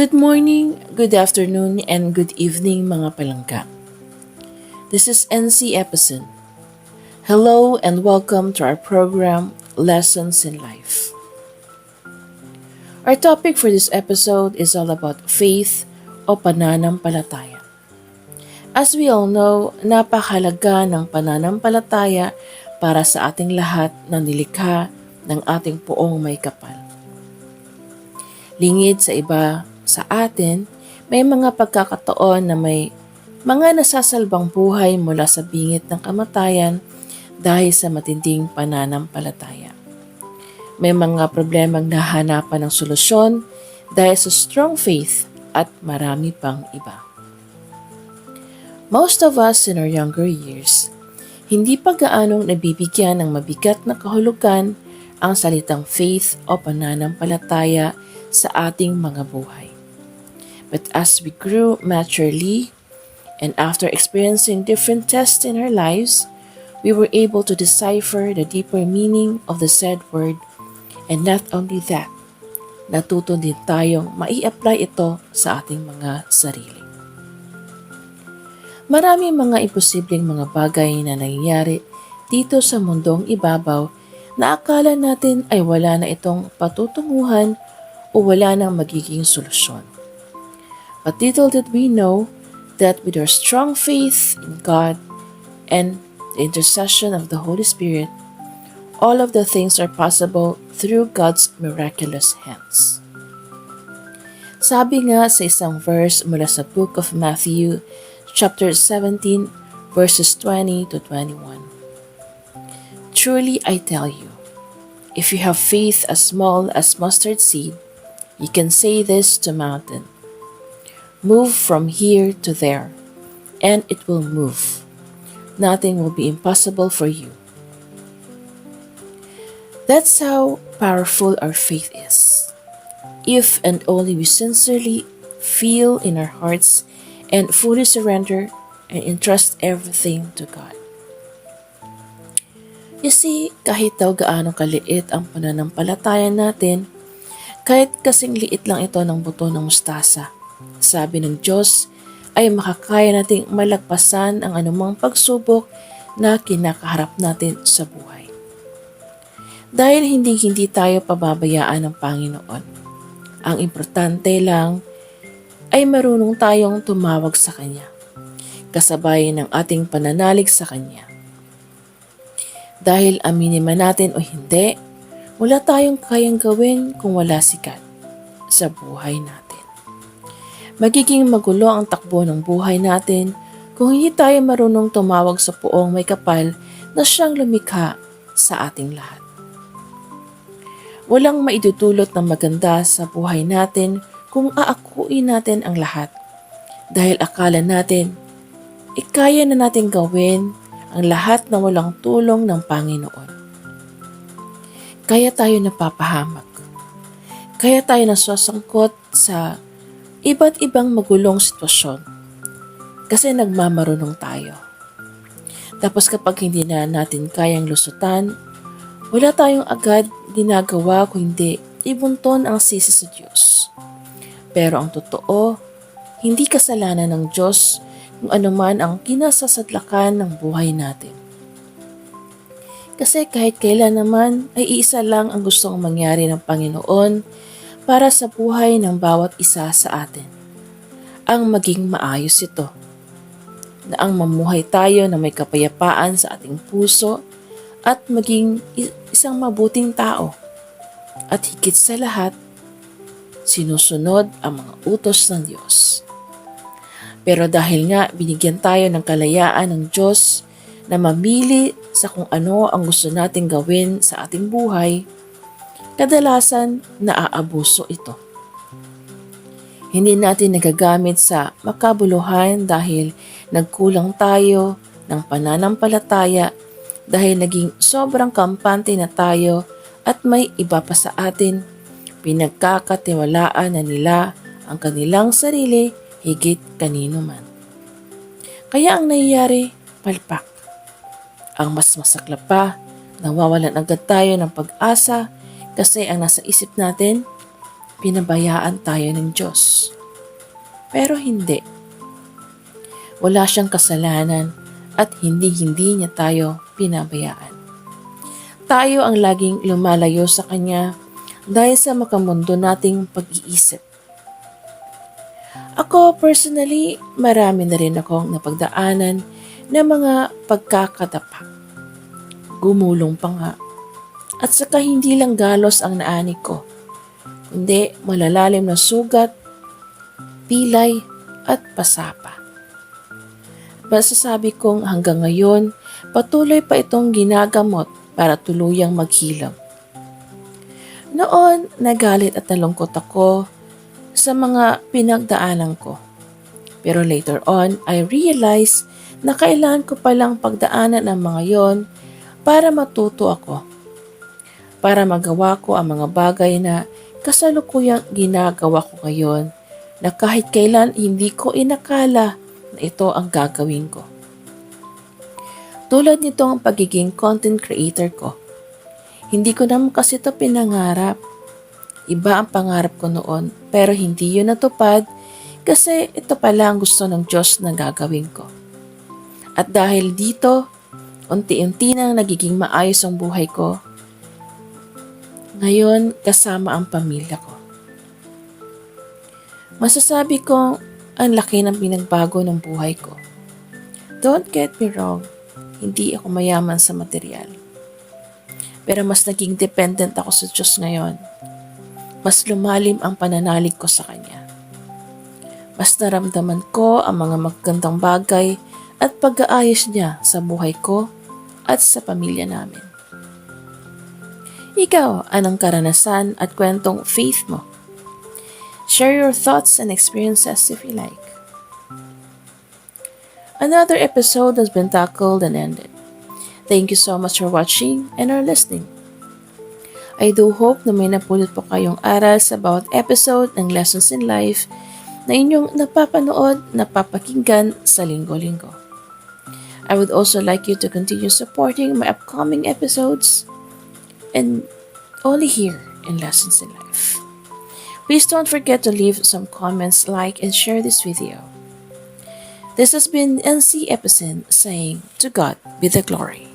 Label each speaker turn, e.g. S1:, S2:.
S1: Good morning, good afternoon, and good evening mga palangka. This is NC Epison. Hello and welcome to our program Lessons in Life. Our topic for this episode is all about faith o pananampalataya. As we all know, napakahalaga ng pananampalataya para sa ating lahat na nilikha ng ating poong may kapal. Lingid sa iba sa atin, may mga pagkakataon na may mga nasasalbang buhay mula sa bingit ng kamatayan dahil sa matinding pananampalataya. May mga problemang nahanapan ng solusyon dahil sa strong faith at marami pang iba. Most of us in our younger years, hindi pa gaanong nabibigyan ng mabigat na kahulugan ang salitang faith o pananampalataya sa ating mga buhay. But as we grew maturely, and after experiencing different tests in our lives, we were able to decipher the deeper meaning of the said word. And not only that, natuto din tayong mai-apply ito sa ating mga sarili. Marami mga imposibleng mga bagay na nangyayari dito sa mundong ibabaw na akala natin ay wala na itong patutunguhan o wala nang magiging solusyon. But little did we know that with our strong faith in God and the intercession of the Holy Spirit, all of the things are possible through God's miraculous hands. Sabi nga sa isang verse mula sa book of Matthew, chapter 17, verses 20 to 21. Truly I tell you, if you have faith as small as mustard seed, you can say this to mountain, Move from here to there, and it will move. Nothing will be impossible for you. That's how powerful our faith is. If and only we sincerely feel in our hearts and fully surrender and entrust everything to God. You see, kahit daw gaano kaliit ang pananampalataya natin, kahit kasing liit lang ito ng buto ng mustasa, sabi ng Diyos, ay makakaya nating malagpasan ang anumang pagsubok na kinakaharap natin sa buhay. Dahil hindi hindi tayo pababayaan ng Panginoon. Ang importante lang ay marunong tayong tumawag sa Kanya, kasabay ng ating pananalig sa Kanya. Dahil aminin man natin o hindi, wala tayong kayang gawin kung wala si God sa buhay natin. Magiging magulo ang takbo ng buhay natin kung hindi tayo marunong tumawag sa puong may kapal na siyang lumikha sa ating lahat. Walang maidudulot ng maganda sa buhay natin kung aakuin natin ang lahat. Dahil akala natin, ikaya na natin gawin ang lahat na walang tulong ng Panginoon. Kaya tayo napapahamak. Kaya tayo nasasangkot sa iba't ibang magulong sitwasyon kasi nagmamarunong tayo. Tapos kapag hindi na natin kayang lusutan, wala tayong agad ginagawa kundi ibunton ang sisi sa Diyos. Pero ang totoo, hindi kasalanan ng Diyos kung anuman ang kinasasadlakan ng buhay natin. Kasi kahit kailan naman ay iisa lang ang gustong mangyari ng Panginoon para sa buhay ng bawat isa sa atin. Ang maging maayos ito. Na ang mamuhay tayo na may kapayapaan sa ating puso at maging isang mabuting tao. At higit sa lahat, sinusunod ang mga utos ng Diyos. Pero dahil nga binigyan tayo ng kalayaan ng Diyos na mamili sa kung ano ang gusto nating gawin sa ating buhay, kadalasan naaabuso ito. Hindi natin nagagamit sa makabuluhan dahil nagkulang tayo ng pananampalataya dahil naging sobrang kampante na tayo at may iba pa sa atin. Pinagkakatiwalaan na nila ang kanilang sarili higit kanino man. Kaya ang nangyayari, palpak. Ang mas masakla pa, nawawalan agad tayo ng pag-asa kasi ang nasa isip natin, pinabayaan tayo ng Diyos. Pero hindi. Wala siyang kasalanan at hindi-hindi niya tayo pinabayaan. Tayo ang laging lumalayo sa Kanya dahil sa makamundo nating pag-iisip. Ako personally, marami na rin akong napagdaanan ng mga pagkakadapa. Gumulong pa nga. At saka hindi lang galos ang naani ko, kundi malalalim na sugat, pilay at pasapa. Masasabi kong hanggang ngayon, patuloy pa itong ginagamot para tuluyang maghilom. Noon, nagalit at nalungkot ako sa mga pinagdaanan ko. Pero later on, I realized na kailangan ko palang pagdaanan ang mga yon para matuto ako. Para magawa ko ang mga bagay na kasalukuyang ginagawa ko ngayon na kahit kailan hindi ko inakala na ito ang gagawin ko. Tulad nito ang pagiging content creator ko. Hindi ko naman kasi ito pinangarap. Iba ang pangarap ko noon pero hindi yun natupad kasi ito pala ang gusto ng Diyos na gagawin ko. At dahil dito, unti-unti nang nagiging maayos ang buhay ko. Ngayon, kasama ang pamilya ko. Masasabi kong ang laki ng pinagbago ng buhay ko. Don't get me wrong, hindi ako mayaman sa material. Pero mas naging dependent ako sa Diyos ngayon. Mas lumalim ang pananalig ko sa Kanya. Mas naramdaman ko ang mga magandang bagay at pag-aayos niya sa buhay ko at sa pamilya namin. Ikaw, anong karanasan at kwentong faith mo? Share your thoughts and experiences if you like. Another episode has been tackled and ended. Thank you so much for watching and or listening. I do hope na may napulot po kayong aral sa bawat episode ng Lessons in Life na inyong napapanood, napapakinggan sa linggo-linggo. I would also like you to continue supporting my upcoming episodes and only here in Lessons in Life. Please don't forget to leave some comments, like, and share this video. This has been NC Epicen saying, To God be the glory.